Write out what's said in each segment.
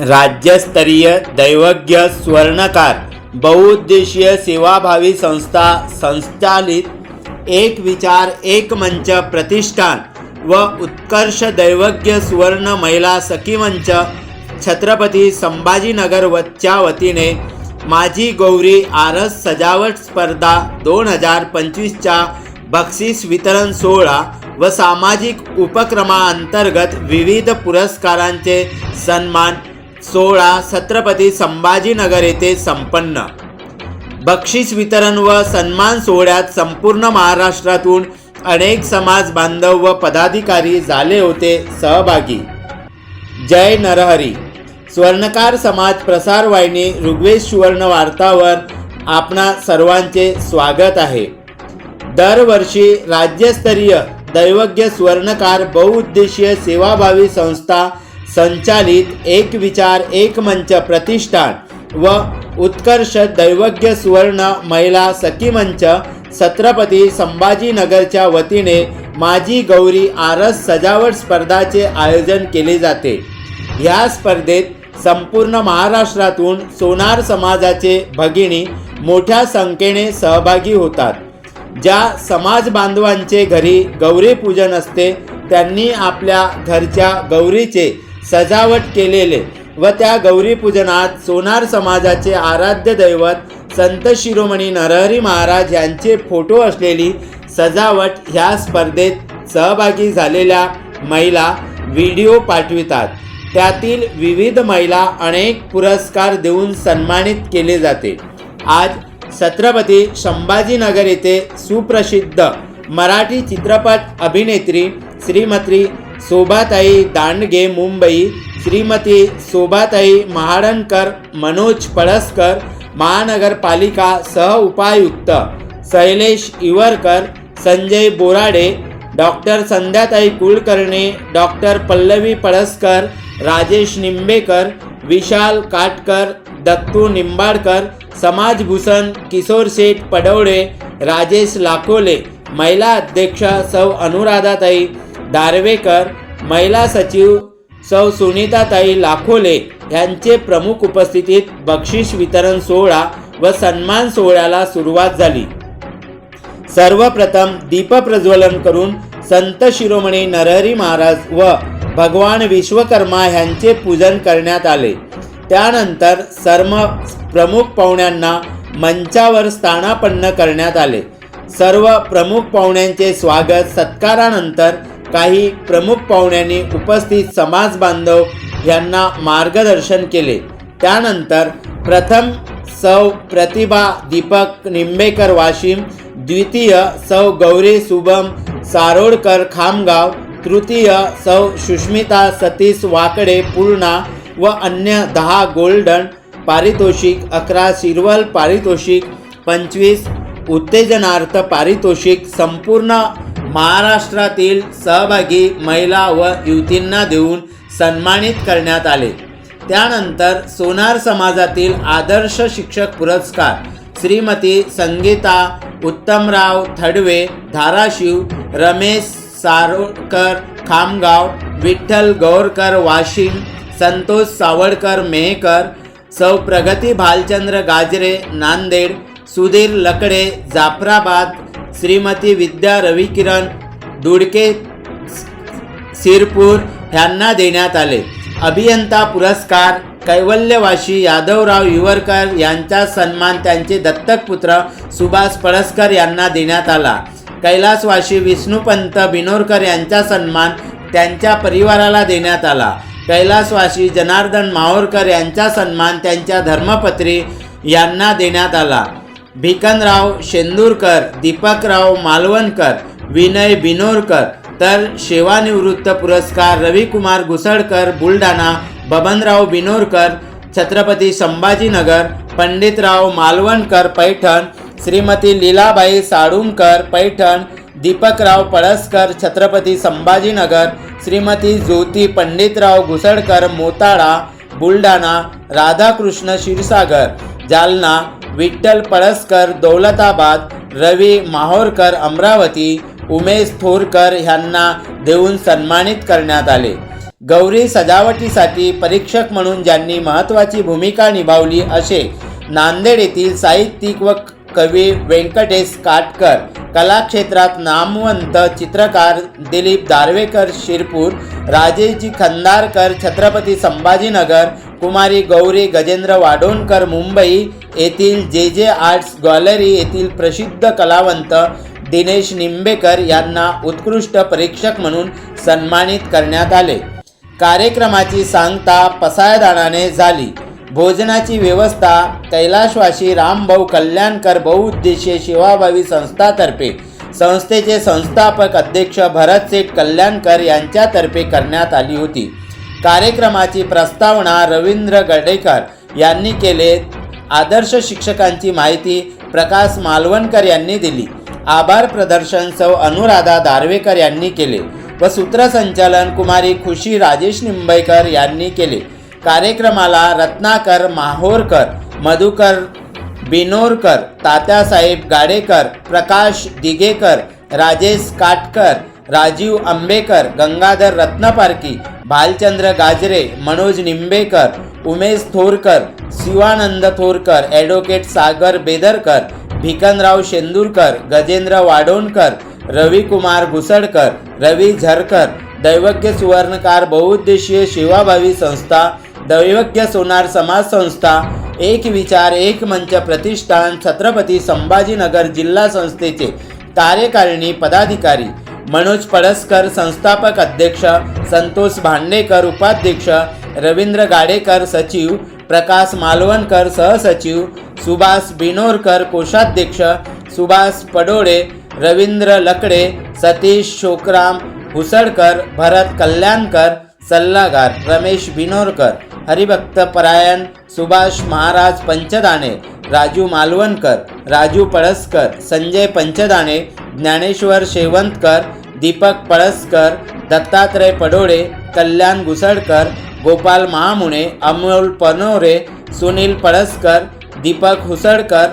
राज्यस्तरीय दैवज्ञ स्वर्णकार बहुउद्देशीय सेवाभावी संस्था संचालित एक विचार एक मंच प्रतिष्ठान व उत्कर्ष दैवज्ञ सुवर्ण महिला सखी मंच छत्रपती संभाजीनगर वच्या वतीने माझी गौरी आरस सजावट स्पर्धा दोन हजार पंचवीसच्या बक्षीस वितरण सोहळा व सामाजिक उपक्रमाअंतर्गत विविध पुरस्कारांचे सन्मान सोहळा छत्रपती संभाजीनगर येथे संपन्न. बक्षीस वितरण व सन्मान सोहळ्यात संपूर्ण महाराष्ट्रातून अनेक समाज बांधव व पदाधिकारी झाले होते सहभागी. जय नरहरी. स्वर्णकार समाज प्रसार वाहिनी ऋग्वेद सुवर्ण वार्तावर आपणा सर्वांचे स्वागत आहे. दरवर्षी राज्यस्तरीय दैवज्ञ स्वर्णकार बहुउद्देशीय सेवाभावी संस्था संचालित एक विचार एक मंच प्रतिष्ठान व उत्कर्ष दैवज्ञ सुवर्ण महिला सखी मंच छत्रपती संभाजीनगरच्या वतीने माझी गौरी आरस सजावट स्पर्धाचे आयोजन केले जाते. ह्या स्पर्धेत संपूर्ण महाराष्ट्रातून सोनार समाजाचे भगिनी मोठ्या संख्येने सहभागी होतात. ज्या समाज बांधवांचे घरी गौरी पूजन असते त्यांनी आपल्या घरच्या गौरीचे सजावट केलेले व त्या गौरी पूजनात सोनार समाजाचे आराध्य दैवत संत शिरोमणी नरहरी महाराज यांचे फोटो असलेली सजावट ह्या स्पर्धेत सहभागी झालेल्या महिला व्हिडिओ पाठवितात. त्यातील विविध महिला अनेक पुरस्कार देऊन सन्मानित केले जाते. आज छत्रपती संभाजीनगर येथे सुप्रसिद्ध मराठी चित्रपट अभिनेत्री श्रीमती शोभाताई दांडगे मुंबई. श्रीमती शोभाताई महाडणकर मनोज पळसकर महानगरपालिका सह उपायुक्त शैलेश इवरकर संजय बोराडे डॉक्टर संध्याताई कुलकर्णी डॉक्टर पल्लवी पळसकर राजेश निंबेकर विशाल काटकर दत्तू निंबाडकर समाजभूषण किशोर शेठ पडवळे राजेश लाखोले महिला अध्यक्ष सौ अनुराधाताई दारवेकर महिला सचिव सौ सुनीताताई लाखोले यांचे प्रमुख उपस्थितीत बक्षीस वितरण सोहळा व सन्मान सोहळ्याला सुरुवात झाली. सर्वप्रथम दीपप्रज्वलन करून संत शिरोमणी नरहरी महाराज व भगवान विश्वकर्मा यांचे पूजन करण्यात आले. त्यानंतर सर्व प्रमुख पाहुण्यांना मंचावर स्थानापन्न करण्यात आले. सर्व प्रमुख पाहुण्यांचे स्वागत सत्कारानंतर काही प्रमुख पाहुण्यांनी उपस्थित समाज बांधव यांना मार्गदर्शन केले. त्यानंतर प्रथम सौ प्रतिभा दीपक निंबेकर वाशिम द्वितीय सौ गौरी शुभम सारोडकर खामगाव तृतीय सौ सुष्मिता सतीश वाकडे पूर्णा व अन्य दहा गोल्डन पारितोषिक अकरा शिरवल पारितोषिक पंचवीस उत्तेजनार्थ पारितोषिक संपूर्ण महाराष्ट्रातील सहभागी महिला व युवतींना देऊन सन्मानित करण्यात आले. त्यानंतर सोनार समाजातील आदर्श शिक्षक पुरस्कार श्रीमती संगीता उत्तमराव थडवे धाराशिव रमेश सारोडकर खामगाव विठ्ठल गौरकर वाशिम संतोष सावडकर मेहकर सौ प्रगती भालचंद्र गाजरे नांदेड सुधीर लकडे जाफराबाद श्रीमती विद्या रविकिरण दुडके सिरपूर ह्यांना देण्यात आले. अभियंता पुरस्कार कैवल्यवाशी यादवराव युवरकर यांचा सन्मान त्यांचे दत्तक पुत्र सुभाष पळसकर यांना देण्यात आला. कैलासवाशी विष्णुपंत बिनोरकर यांचा सन्मान त्यांच्या परिवाराला देण्यात आला. कैलासवाशी जनार्दन माहोरकर यांचा सन्मान त्यांच्या धर्मपत्री यांना देण्यात आला. भिकनराव शेंदूरकर दीपकराव मालवणकर विनय बिनोरकर तर सेवानिवृत्त पुरस्कार रविकुमार घुसळकर बुलढाणा बबनराव बिनोरकर छत्रपती संभाजीनगर पंडितराव मालवणकर पैठण श्रीमती लीलाबाई साळुंकर पैठण दीपकराव पळसकर छत्रपती संभाजीनगर श्रीमती ज्योती पंडितराव घुसळकर मोताळा बुलढाणा राधाकृष्ण क्षीरसागर जालना विठ्ठल पळसकर दौलताबाद रवी माहोरकर अमरावती उमेश थोरकर ह्यांना देऊन सन्मानित करण्यात आले. गौरी सजावटीसाठी परीक्षक म्हणून ज्यांनी महत्त्वाची भूमिका निभावली असे नांदेड येथील साहित्यिक व कवी व्यंकटेश काटकर कलाक्षेत्रात नामवंत चित्रकार दिलीप दारवेकर शिरपूर राजेजी खंदारकर छत्रपती संभाजीनगर कुमारी गौरी गजेंद्र वाडोणकर मुंबई येथील जे जे आर्ट्स गॅलरी येथील प्रसिद्ध कलावंत दिनेश निंबेकर यांना उत्कृष्ट परीक्षक म्हणून सन्मानित करण्यात आले. कार्यक्रमाची सांगता पसायदानाने झाली. भोजनाची व्यवस्था कैलाशवासी रामभाऊ कल्याणकर बहुउद्देशीय शिवाभावी संस्थातर्फे संस्थेचे संस्थापक अध्यक्ष भरतसेठ कल्याणकर यांच्यातर्फे करण्यात आली होती. कार्यक्रमाची प्रस्तावना रवींद्र गडेकर यांनी केले. आदर्श शिक्षकांची माहिती प्रकाश मालवणकर यांनी दिली. आभार प्रदर्शन सौ अनुराधा दार्वेकर यांनी केले व सूत्रसंचालन कुमारी खुशी राजेश निंबईकर यांनी केले. कार्यक्रमाला रत्नाकर माहोरकर मधुकर बिनोरकर तात्यासाहेब गाडेकर प्रकाश दिगेकर राजेश काटकर राजीव आंबेकर गंगाधर रत्नपारकी भालचंद्र गाजरे मनोज निंबेकर उमेश थोरकर शिवानंद थोरकर ॲडव्होकेट सागर बेदरकर भिकनराव शेंदूरकर गजेंद्र वाडोणकर रविकुमार घुसडकर रवी झरकर दैवज्ञ सुवर्णकार बहुउद्देशीय सेवाभावी संस्था दैवज्ञ सोनार समाज संस्था एक विचार एक मंच प्रतिष्ठान छत्रपती संभाजीनगर जिल्हा संस्थेचे कार्यकारिणी पदाधिकारी मनोज पडसकर संस्थापक अध्यक्ष संतोष भांडेकर उपाध्यक्ष रवींद्र गाडेकर सचिव प्रकाश मालवणकर सहसचिव सुभाष बिनोरकर कोषाध्यक्ष सुभाष पडोळे रवींद्र लकडे सतीश शोकराम हुसडकर भरत कल्याणकर सल्लागार रमेश बिनोरकर हरिभक्त परायण सुभाष महाराज पंचदाणे राजू मालवणकर राजू पळसकर संजय पंचदाणे ज्ञानेश्वर शेवंतकर दीपक पळसकर दत्तात्रय पडोळे कल्याण घुसडकर गोपाल महामुणे अमोल पनोरे सुनील पळसकर दीपक हुसडकर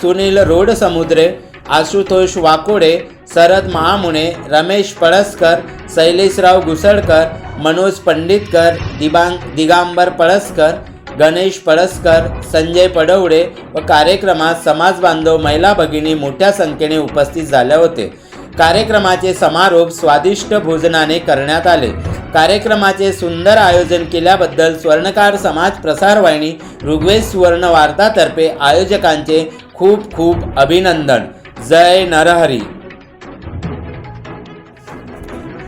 सुनील रोडसमुद्रे आशुतोष वाकोडे शरद महामुणे रमेश पळसकर शैलेशराव घुसडकर मनोज पंडितकर दिबांग दिगांबर पळसकर गणेश पळसकर संजय पडवडे व कार्यक्रमात समाज बांधव महिला भगिनी मोठ्या संख्येने उपस्थित झाल्या होते. कार्यक्रमाचे समारोप स्वादिष्ट भोजनाने करण्यात आले. कार्यक्रमाचे सुंदर आयोजन केल्याबद्दल स्वर्णकार समाज प्रसारवाहिणी ऋग्वेद सुवर्ण वार्तातर्फे आयोजकांचे खूप खूप अभिनंदन. जय नरहरी.